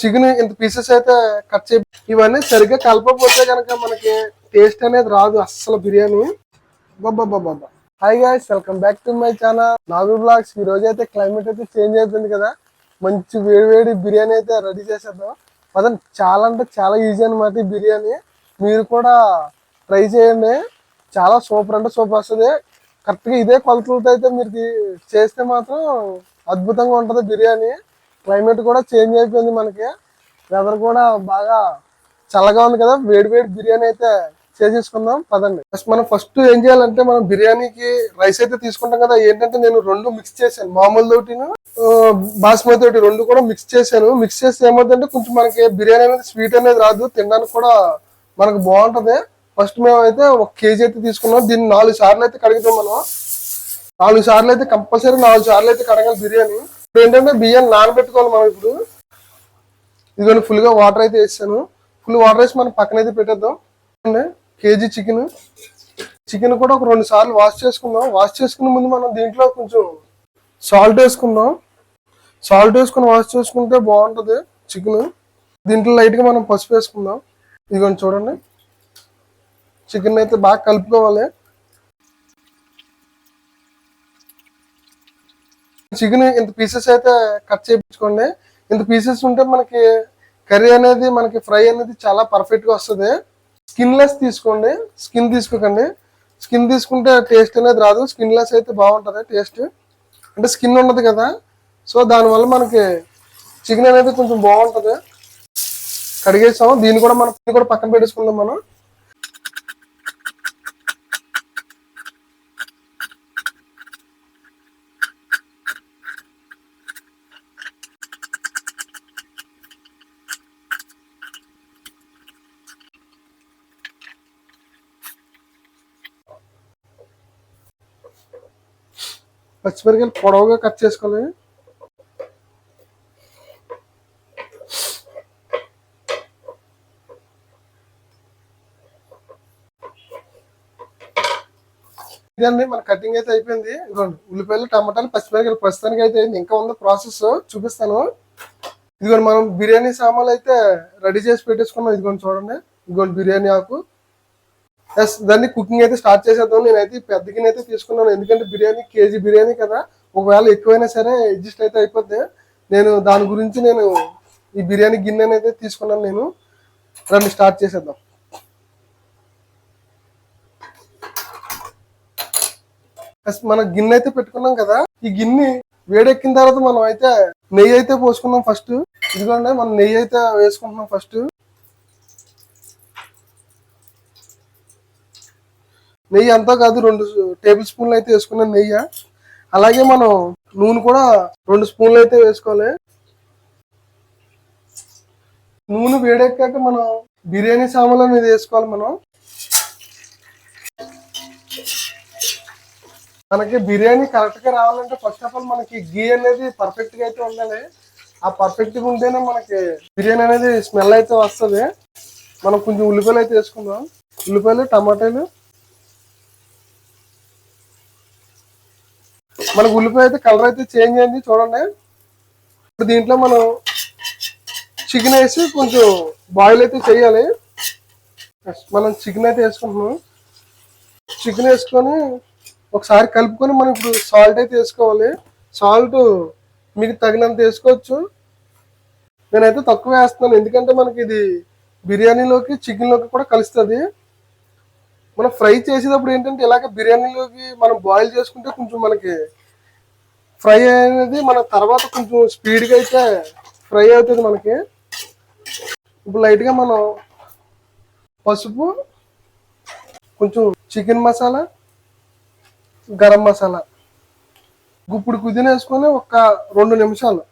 Chicken ఇంత pieces అయితే cut చేయి. ఇవన్నీ సరిగ్గా కలపకపోతే కనుక మనకి టేస్ట్ అనేది రాదు అస్సలు బిర్యానీ. బాబా hi guys welcome back to my channel Nagu blogs ఈ రోజు అయితే క్లైమేట్ అయితే చేంజ్ అవుతుంది కదా. మంచి వేడి వేడి బిర్యానీ అయితే రెడీ చేసేద్దాం. అదే చాలా అంటే చాలా ఈజీ అనమాట ఈ బిర్యానీ. మీరు కూడా ట్రై చేయండి. చాలా సూపర్ అంటే సూపర్ వస్తుంది. కరెక్ట్గా ఇదే కొలతలతో అయితే మీరు చేస్తే మాత్రం అద్భుతంగా ఉంటుంది బిర్యానీ. క్లైమేట్ కూడా చేంజ్ అయిపోయింది మనకి. వెదర్ కూడా బాగా చల్లగా ఉంది కదా. వేడి వేడి బిర్యానీ అయితే చేసేసుకుందాం. పదండి. ఫస్ట్ మనం ఫస్ట్ ఏం చేయాలంటే మనం బిర్యానీకి రైస్ అయితే తీసుకుంటాం కదా. ఏంటంటే నేను రెండు మిక్స్ చేశాను. మామూలు తోటి బాస్మతి తోటి రెండు కూడా మిక్స్ చేశాను. మిక్స్ చేస్తే ఏమవుతుందంటే కొంచెం మనకి బిర్యానీ అనేది స్వీట్ అనేది రాదు. తినడానికి కూడా మనకు బాగుంటది. ఫస్ట్ మేము అయితే ఒక కేజీ అయితే తీసుకున్నాం. దీన్ని నాలుగు సార్లు అయితే కడుగుతాం మనం. నాలుగు సార్లు అయితే కంపల్సరీ నాలుగు సార్లు అయితే కడగాలి బిర్యానీ. ఇప్పుడు ఏంటంటే బియ్యం నానబెట్టుకోవాలి మనం ఇప్పుడు. ఇదిగోండి ఫుల్గా వాటర్ అయితే వేసాను. ఫుల్ వాటర్ వేసి మనం పక్కన అయితే పెట్టేద్దాం. KG chicken. చికెన్ కూడా ఒక రెండు సార్లు వాష్ చేసుకుందాం. వాష్ చేసుకునే ముందు మనం దీంట్లో కొంచెం సాల్ట్ వేసుకుందాం. సాల్ట్ వేసుకుని వాష్ చేసుకుంటే బాగుంటుంది చికెన్. దీంట్లో లైట్గా మనం పసుపు వేసుకుందాం. ఇదిగోండి చూడండి. చికెన్ అయితే బాగా కలుపుకోవాలి. చికెన్ ఇంత పీసెస్ అయితే కట్ చేయించుకోండి. ఇంత పీసెస్ ఉంటే మనకి కర్రీ అనేది మనకి ఫ్రై అనేది చాలా పర్ఫెక్ట్గా వస్తుంది. స్కిన్ లెస్ తీసుకోండి. స్కిన్ తీసుకోకండి. స్కిన్ తీసుకుంటే టేస్ట్ అనేది రాదు. స్కిన్ లెస్ అయితే బాగుంటుంది టేస్ట్ అంటే స్కిన్ ఉండదు కదా. సో దానివల్ల మనకి చికెన్ అనేది కొంచెం బాగుంటుంది. కడిగేసాం దీన్ని కూడా మనం కూడా పక్కన పెట్టేసుకుందాం మనం. పచ్చిమిరకాయలు పొడవుగా కట్ చేసుకోవాలి. ఇదండి మన కటింగ్ అయితే అయిపోయింది. ఇదిగోండి ఉల్లిపాయలు టమాటాలు పచ్చిమిరకాయలు ప్రస్తుతానికి అయితే అయింది. ఇంకా ఉంది ప్రాసెస్ చూపిస్తాను. ఇదిగోండి మనం బిర్యానీ సామాన్లు అయితే రెడీ చేసి పెట్టేసుకున్నాం. ఇదిగోండి చూడండి. ఇదిగోండి బిర్యానీ ఆకు. ఎస్ దాన్ని కుకింగ్ అయితే స్టార్ట్ చేసేద్దాం. నేనైతే ఈ పెద్ద గిన్నె అయితే తీసుకున్నాను. ఎందుకంటే బిర్యానీ కేజీ బిర్యానీ కదా. ఒకవేళ ఎక్కువైనా సరే అడ్జస్ట్ అయితే అయిపోద్ది. నేను దాని గురించి నేను ఈ బిర్యానీ గిన్నె అయితే తీసుకున్నాను నేను. రండి స్టార్ట్ చేసేద్దాం. మనం మన గిన్నె అయితే పెట్టుకున్నాం కదా. ఈ గిన్నె వేడెక్కిన తర్వాత మనం అయితే నెయ్యి అయితే పోసుకున్నాం ఫస్ట్ ఇదిగోండి మనం నెయ్యి అయితే వేసుకుంటున్నాం ఫస్ట్ నెయ్యి అంతా కాదు రెండు టేబుల్ స్పూన్లు అయితే వేసుకున్నాం నెయ్యి. అలాగే మనం నూనె కూడా రెండు స్పూన్లు అయితే వేసుకోవాలి. నూనె వేడెక్కాక మనం బిర్యానీ సామాన్లు అనేది వేసుకోవాలి మనం. మనకి బిర్యానీ కరెక్ట్గా రావాలంటే ఫస్ట్ ఆఫ్ ఆల్ మనకి గీ అనేది పర్ఫెక్ట్గా అయితే ఉండాలి. ఆ పర్ఫెక్ట్గా ఉంటేనే మనకి బిర్యానీ అనేది స్మెల్ అయితే వస్తుంది. మనం కొంచెం ఉల్లిపాయలు అయితే వేసుకుందాం. ఉల్లిపాయలు టమాటాలు మనకు ఉల్లిపాయ అయితే కలర్ అయితే చేంజ్ అయింది చూడండి. ఇప్పుడు దీంట్లో మనం చికెన్ వేసి కొంచెం బాయిల్ అయితే చేయాలి. మనం చికెన్ అయితే వేసుకుంటున్నాం. చికెన్ వేసుకొని ఒకసారి కలుపుకొని మనం ఇప్పుడు సాల్ట్ అయితే వేసుకోవాలి. సాల్ట్ మీకు తగినంత వేసుకోవచ్చు. నేనైతే తక్కువ వేస్తున్నాను ఎందుకంటే మనకి ఇది బిర్యానీలోకి చికెన్లోకి కూడా కలుస్తుంది. మనం ఫ్రై చేసేటప్పుడు ఏంటంటే ఇలాగ బిర్యానీలోకి మనం బాయిల్ చేసుకుంటే కొంచెం మనకి ఫ్రై అనేది మన తర్వాత కొంచెం స్పీడ్గా అయితే ఫ్రై అవుతుంది మనకి. ఇప్పుడు లైట్గా మనం పసుపు కొంచెం చికెన్ మసాలా గరం మసాలా గుప్పుడు కుదిన వేసుకొని ఒక రెండు నిమిషాలు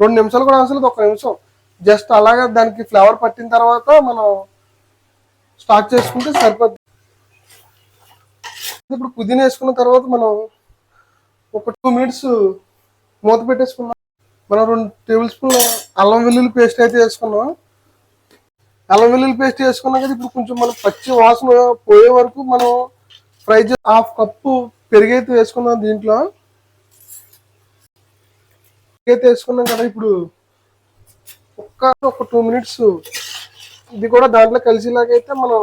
రెండు నిమిషాలు కూడా అవసరం లేదు ఒక నిమిషం. జస్ట్ అలాగా దానికి ఫ్లేవర్ పట్టిన తర్వాత మనం స్టార్ట్ చేసుకుంటే సరిపోతుంది ఇప్పుడు పుదీనా వేసుకున్న తర్వాత మనం ఒక టూ మినిట్స్ మూత పెట్టేసుకున్నాం. మనం రెండు టేబుల్ స్పూన్ అల్లం వెల్లుల్లి పేస్ట్ అయితే వేసుకున్నాం. అల్లం వెల్లుల్లి పేస్ట్ వేసుకున్నాం కదా ఇప్పుడు కొంచెం మనం పచ్చి వాసన పోయే వరకు మనం ఫ్రై చే హాఫ్ కప్పు పెరుగైతే వేసుకున్నాం దీంట్లో. పెరుగైతే వేసుకున్నాం కదా ఇప్పుడు ఒక్క ఒక టూ మినిట్స్ ఇది కూడా దాంట్లో కలిసేలాగైతే మనం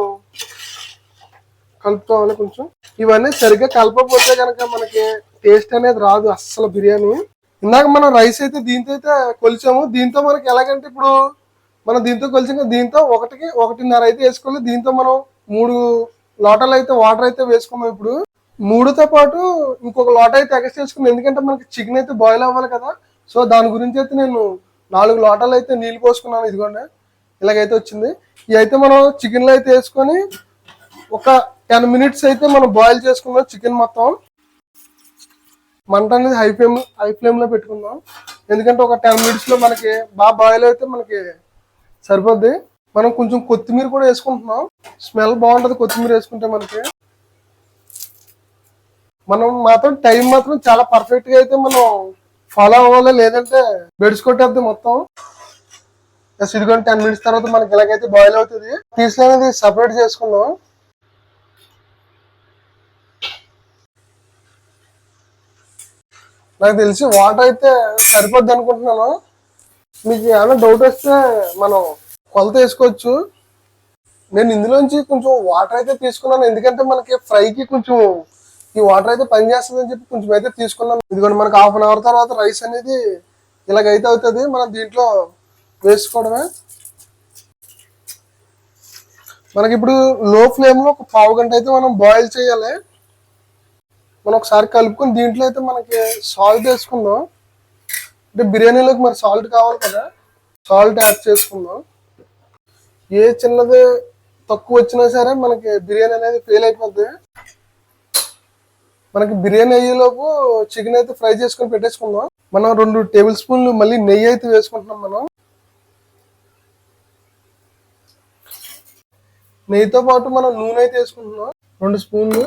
కలుపుకోవాలి కొంచెం. ఇవన్నీ సరిగ్గా కలపకపోతే కనుక మనకి టేస్ట్ అనేది రాదు అస్సలు బిర్యానీ. ఇందాక మనం రైస్ అయితే దీంతో అయితే కొలిచాము. దీంతో మనకి ఎలాగంటే ఇప్పుడు మనం దీంతో కొలిచాం దీంతో ఒకటికి ఒకటిన్నర అయితే వేసుకోవాలి. దీంతో మనం మూడు లోటాలు అయితే వాటర్ అయితే వేసుకున్నాం ఇప్పుడు. మూడుతో పాటు ఇంకొక లోట అయితే ఎగస్ట్ వేసుకున్నాం ఎందుకంటే మనకి చికెన్ అయితే బాయిల్ అవ్వాలి కదా. సో దాని గురించి అయితే నేను నాలుగు లోటాలు అయితే నీళ్ళు పోసుకున్నాను. ఇదిగోండి. ఇలాగైతే వచ్చింది. ఇవి అయితే మనం చికెన్లో అయితే వేసుకొని ఒక టెన్ మినిట్స్ అయితే మనం బాయిల్ చేసుకుందాం చికెన్ మొత్తం మంట అనేది హై ఫ్లేమ్ హై ఫ్లేమ్లో పెట్టుకుందాం. ఎందుకంటే ఒక టెన్ మినిట్స్లో మనకి బాగా బాయిల్ అయితే మనకి సరిపోద్ది. మనం కొంచెం కొత్తిమీర కూడా వేసుకుంటున్నాం. స్మెల్ బాగుంటుంది కొత్తిమీర వేసుకుంటే మనకి. మనం మాత్రం టైం మాత్రం చాలా పర్ఫెక్ట్గా అయితే మనం ఫాలో అవ్వాలి. లేదంటే బెడ్స్ కొట్టేద్ది మొత్తం. ఎస్ ఇదిగోండి టెన్ మినిట్స్ తర్వాత మనకి ఇలాగైతే బాయిల్ అవుతుంది. తీసుకునేది సపరేట్ చేసుకుందాం. నాకు తెలిసి వాటర్ అయితే సరిపోద్ది అనుకుంటున్నాను. మీకు ఏమైనా డౌట్ వస్తే మనం కొలత వేసుకోవచ్చు. నేను ఇందులోంచి కొంచెం వాటర్ అయితే తీసుకున్నాను. ఎందుకంటే మనకి ఫ్రైకి కొంచెం ఈ వాటర్ అయితే పనిచేస్తుంది అని చెప్పి కొంచెం అయితే తీసుకున్నాను. ఇదిగోండి మనకి హాఫ్ అన్ అవర్ తర్వాత రైస్ అనేది ఇలాగైతే అవుతుంది. మనం దీంట్లో వేసుకోవడమే. మనకి ఇప్పుడు లో ఫ్లేమ్లో ఒక పావు గంట అయితే మనం బాయిల్ చేయాలి. మనం ఒకసారి కలుపుకొని దీంట్లో అయితే మనకి సాల్ట్ వేసుకుందాం. అంటే బిర్యానీలోకి మరి సాల్ట్ కావాలి కదా సాల్ట్ యాడ్ చేసుకుందాం. ఏ చిన్నది తక్కువ వచ్చినా సరే మనకి బిర్యానీ అనేది ఫెయిల్ అయిపోద్ది. మనకి బిర్యానీ అయ్యేలోపు చికెన్ అయితే ఫ్రై చేసుకొని పెట్టేసుకుందాం. మనం రెండు టేబుల్ స్పూన్లు మళ్ళీ నెయ్యి అయితే వేసుకుంటున్నాం మనం. నెయ్యితో పాటు మనం నూనె అయితే వేసుకుంటున్నాం. రెండు స్పూన్లు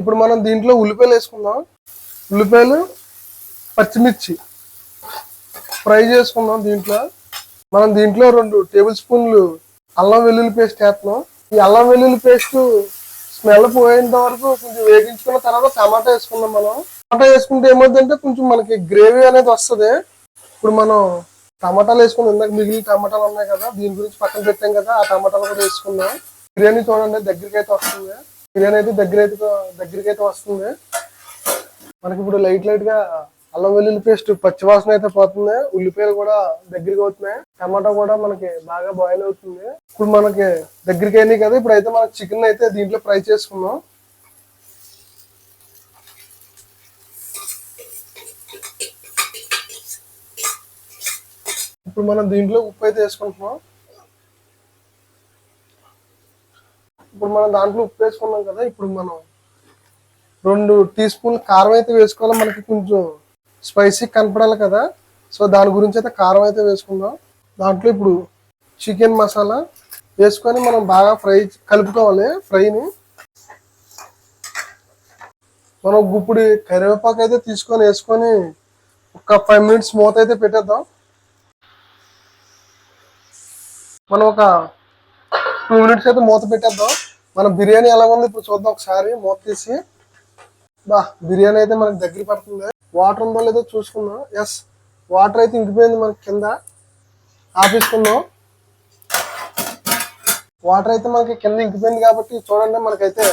ఇప్పుడు మనం దీంట్లో ఉల్లిపాయలు వేసుకుందాం. ఉల్లిపాయలు పచ్చిమిర్చి ఫ్రై చేసుకుందాం దీంట్లో. మనం దీంట్లో రెండు టేబుల్ స్పూన్లు అల్లం వెల్లుల్లి పేస్ట్ వేస్తున్నాం. ఈ అల్లం వెల్లుల్లి పేస్ట్ స్మెల్ పోయేంత వరకు కొంచెం వేగించుకున్న తర్వాత టమాటా వేసుకుందాం మనం. టమాటా వేసుకుంటే ఏమవుతుందంటే కొంచెం మనకి గ్రేవీ అనేది వస్తుంది. ఇప్పుడు మనం టమాటాలు వేసుకున్నాం ఇందాక మిగిలిన టమాటాలు ఉన్నాయి కదా దీని గురించి పక్కన పెట్టాం కదా ఆ టమాటాలు కూడా వేసుకుందాం. బిర్యానీ చూడండి దగ్గరికి అయితే వస్తుంది. బిర్యానీ అయితే దగ్గర అయితే దగ్గరికి అయితే వస్తుంది. మనకి ఇప్పుడు లైట్ లైట్గా అల్లం వెల్లుల్లి పేస్ట్ పచ్చివాసన అయితే పోతుంది. ఉల్లిపాయలు కూడా దగ్గరికి అవుతున్నాయి. టమాటా కూడా మనకి బాగా బాయిల్ అవుతుంది. ఇప్పుడు మనకి దగ్గరికి అయినాయి కదా ఇప్పుడు అయితే మనకి చికెన్ అయితే దీంట్లో ఫ్రై చేసుకుందాం. ఇప్పుడు మనం దీంట్లో ఉప్పు అయితే వేసుకుంటున్నాం. ఇప్పుడు మనం దాంట్లో ఉప్పు వేసుకున్నాం కదా ఇప్పుడు మనం రెండు టీ స్పూన్ కారం అయితే వేసుకోవాలి మనకి కొంచెం స్పైసీ కనపడాలి కదా. సో దాని గురించి అయితే కారం అయితే వేసుకుందాం. దాంట్లో ఇప్పుడు చికెన్ మసాలా వేసుకొని మనం బాగా ఫ్రై కలుపుకోవాలి ఫ్రైని. మనం ఇప్పుడు కరివేపాకు అయితే తీసుకొని వేసుకొని ఒక ఫైవ్ మినిట్స్ మూత అయితే పెట్టేద్దాం. మనం ఒక టూ మినిట్స్ అయితే మూత పెట్టేద్దాం. మన బిర్యానీ ఎలా ఉంది ఇప్పుడు చూద్దాం ఒకసారి మూత తీసి. బా బిర్యానీ అయితే మనకి దగ్గర పడుతుంది. వాటర్ ఉందో లేదో చూసుకుందాం. ఎస్ వాటర్ అయితే ఇంకిపోయింది మనకి కింద. ఆపేసుకుందాం. వాటర్ అయితే మనకి కింద ఇంకిపోయింది కాబట్టి చూడండి మనకైతే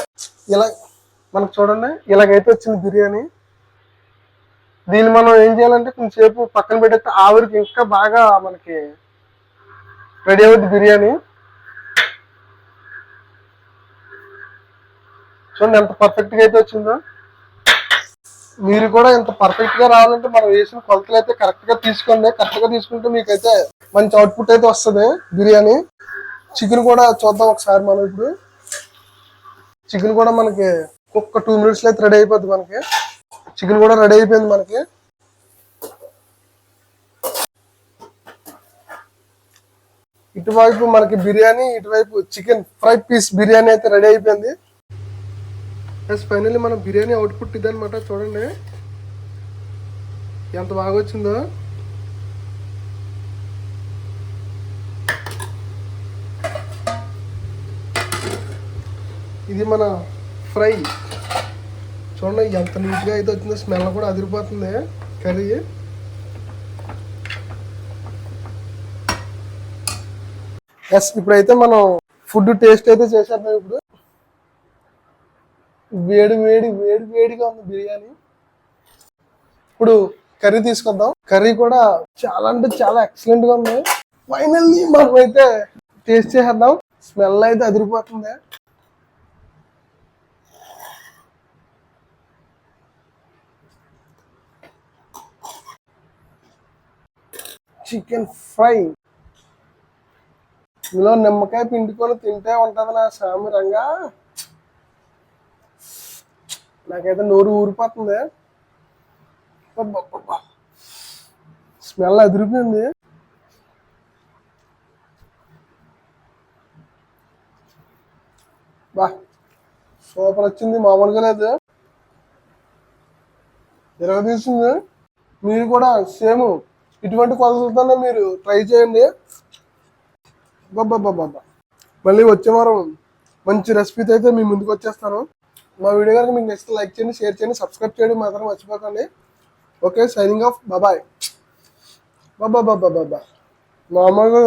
ఇలా మనకు చూడండి ఇలాగైతే వచ్చింది బిర్యానీ. దీన్ని మనం ఏం చేయాలంటే కొంచెంసేపు పక్కన పెట్టేస్తే ఆవిరికి ఇంకా బాగా మనకి రెడీ అవుద్ది బిర్యానీ. చూడండి ఎంత పర్ఫెక్ట్గా అయితే వచ్చిందో. మీరు కూడా ఇంత పర్ఫెక్ట్గా రావాలంటే మనం వేసిన కొలతలు అయితే కరెక్ట్గా తీసుకోండి. కరెక్ట్గా తీసుకుంటే మీకైతే మంచి అవుట్పుట్ అయితే వస్తుంది. బిర్యానీ చికెన్ కూడా చూద్దాం ఒకసారి మనం ఇప్పుడు. చికెన్ కూడా మనకి ఒక్క టూ మినిట్స్లో అయితే రెడీ అయిపోద్ది మనకి. చికెన్ కూడా రెడీ అయిపోయింది మనకి. ఇటువైపు మనకి బిర్యానీ ఇటువైపు చికెన్ ఫ్రై పీస్ బిర్యానీ అయితే రెడీ అయిపోయింది. ఎస్ ఫైనల్లీ మన బిర్యానీ అవుట్పుట్ ఇదనమాట చూడండి. ఎంత బాగా వచ్చిందో ఇది మన ఫ్రై. చూడండి ఎంత నీట్గా అయితే వచ్చిందో స్మెల్ కూడా అదిరిపోతుంది కర్రీ. ఎస్ ఇప్పుడైతే మనం ఫుడ్ టేస్ట్ అయితే చేసేద్దాం ఇప్పుడు. వేడి వేడి వేడి వేడిగా ఉంది బిర్యానీ. ఇప్పుడు కర్రీ తీసుకుందాం. కర్రీ కూడా చాలా అంటే చాలా ఎక్సలెంట్గా ఉంది. ఫైనల్లీ మనం అయితే టేస్ట్ చేసేద్దాం. స్మెల్ అయితే అదిరిపోతుంది. చికెన్ ఫ్రై ఇందులో నిమ్మకాయ పిండుకొని తింటే ఉంటుంది నా సామి రంగా నాకైతే నోరు ఊరిపోతుంది. స్మెల్ అదిరిపోయింది. బా సూపర్ వచ్చింది మామూలుగా లేదు. ఇరవై తీసింది. మీరు కూడా సేమ్ ఇటువంటి కొలతలతోనే మీరు ట్రై చేయండి. బాబా మళ్ళీ వచ్చే వారం మంచి రెసిపీతో అయితే మీ ముందుకు వచ్చేస్తాను. మా వీడియో కనుక మీకు నెక్స్ట్ లైక్ చేయండి షేర్ చేయండి సబ్స్క్రైబ్ చేయడం మాత్రం మర్చిపోకండి. ఓకే సైనింగ్ ఆఫ్ బాబాయ్ బాబా బాబా బాబా నార్మల్గా